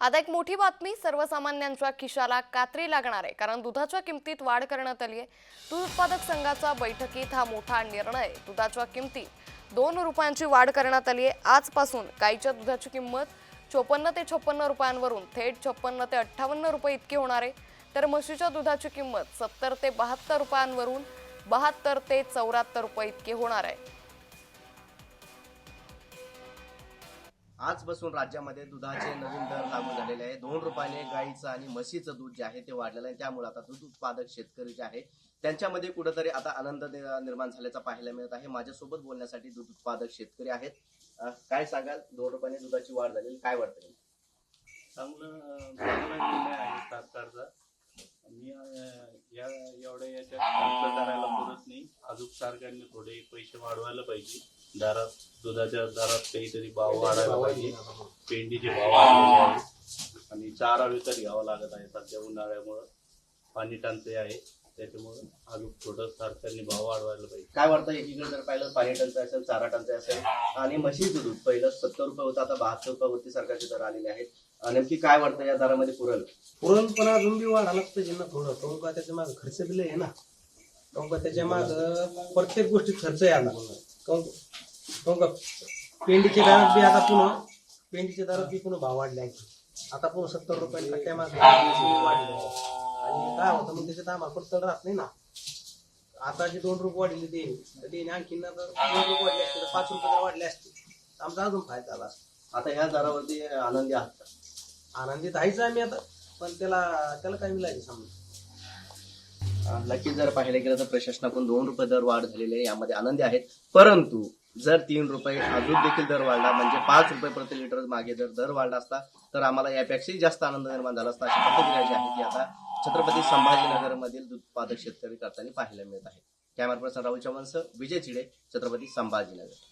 आता एक मोठी बातमी सर्वसामान्यांच्या खिशाला कात्री लागणार आहे कारण दुधाच्या किमतीत वाढ करण्यात आली आहे. दूध उत्पादक संघाच्या बैठकीत हा मोठा निर्णय दुधाच्या किमतीत दोन रुपयांची वाढ करण्यात आली आहे. आजपासून गाईच्या दुधाची किंमत चोपन्न ते छप्पन्न रुपयांवरून थेट छप्पन्न ते अठ्ठावन्न रुपये इतकी होणार आहे. तर म्हशीच्या दुधाची किंमत सत्तर ते बहात्तर रुपयांवरून बहात्तर ते चौऱ्याहत्तर रुपये इतकी होणार आहे. आजपासून राज्यामध्ये दुधाचे नवीन दर लागू झालेले आहे. दोन रुपयाने गाईचं आणि म्हशीचं दूध जे आहे ते वाढलेलं आहे. त्यामुळे आता दूध उत्पादक शेतकरी जे आहे त्यांच्यामध्ये कुठेतरी आता आनंद निर्माण झाल्याचा पाहायला मिळत आहे. माझ्यासोबत बोलण्यासाठी दूध उत्पादक शेतकरी आहेत. काय सांगाल? दोन रुपयाने दुधाची वाढ झालेली काय वाटतं चांगलं आहे सरकारचा. मी अं, या एवढ्या याच्यात खर्च करायला पुरत नाही अजून सरकारने थोडे पैसे वाढवायला पाहिजे. दरात दुधाच्या दरात काहीतरी भाव वाढायला पाहिजे. पेंडीचे भाव आणि चारा विकत घ्यावा लागत आहे. सध्या उन्हाळ्यामुळं पाणी टंचाई आहे. त्याच्यामुळं अजून थोडं सरकारने भाव वाढवायला पाहिजे. काय वाटतं एकीकडे जर पाहिलं पाणी टंचाई असेल चारा टंचाई असेल आणि म्हशीचं दूध. पहिलं सत्तर रुपये होतं आता बहात्तर रुपयावरती सरकारचे दर आलेले आहेत. नेमकी काय वाटतं या दरामध्ये पुरल? पुरण पण अजून बी वाढायलाच पाहिजे ना थोडं. काहून का त्याच्यामागे खर्च बी लय आहे ना? का त्याच्या माग प्रत्येक गोष्टीत खर्च यायला काहून का पेंडीचे दारात बी आता पुन्हा पेंडीच्या दरात बी पुन्हा भाव वाढले आहे आता पुन्हा सत्तर रुपये कट्ट्या माग वाढले. आणि काय होतं मग त्याच्यात आम्हाला परतड राहत नाही ना. आता जे दोन रुपये वाढले ते तर आणखी ना तर दोन रुपये वाढले असते तर पाच रुपये तर वाढले असते आमचा अजून फायदा झाला. आता ह्या दारावरती आनंदी आहात का? आनंदीत आहेच आम्ही आता पण त्याला त्याला काय मिळायचं समजा नक्कीच जर पाहिलं गेलं तर प्रशासनाकडून दोन रुपये दर वाढ झालेली आहे यामध्ये आनंदी आहेत. परंतु जर तीन रुपये अजून देखील दर वाढला म्हणजे पाच रुपये प्रति लिटर मागे जर दर वाढला असता तर आम्हाला यापेक्षाही जास्त आनंद निर्माण झाला असता अशी प्रतिक्रिया जी आहे ती आता छत्रपती संभाजीनगरमधील दूध उत्पादक शेतकरी करताना पाहायला मिळत आहे. कॅमेरा पर्सन राहुल चव्हाणसह विजय चिडे छत्रपती संभाजीनगर.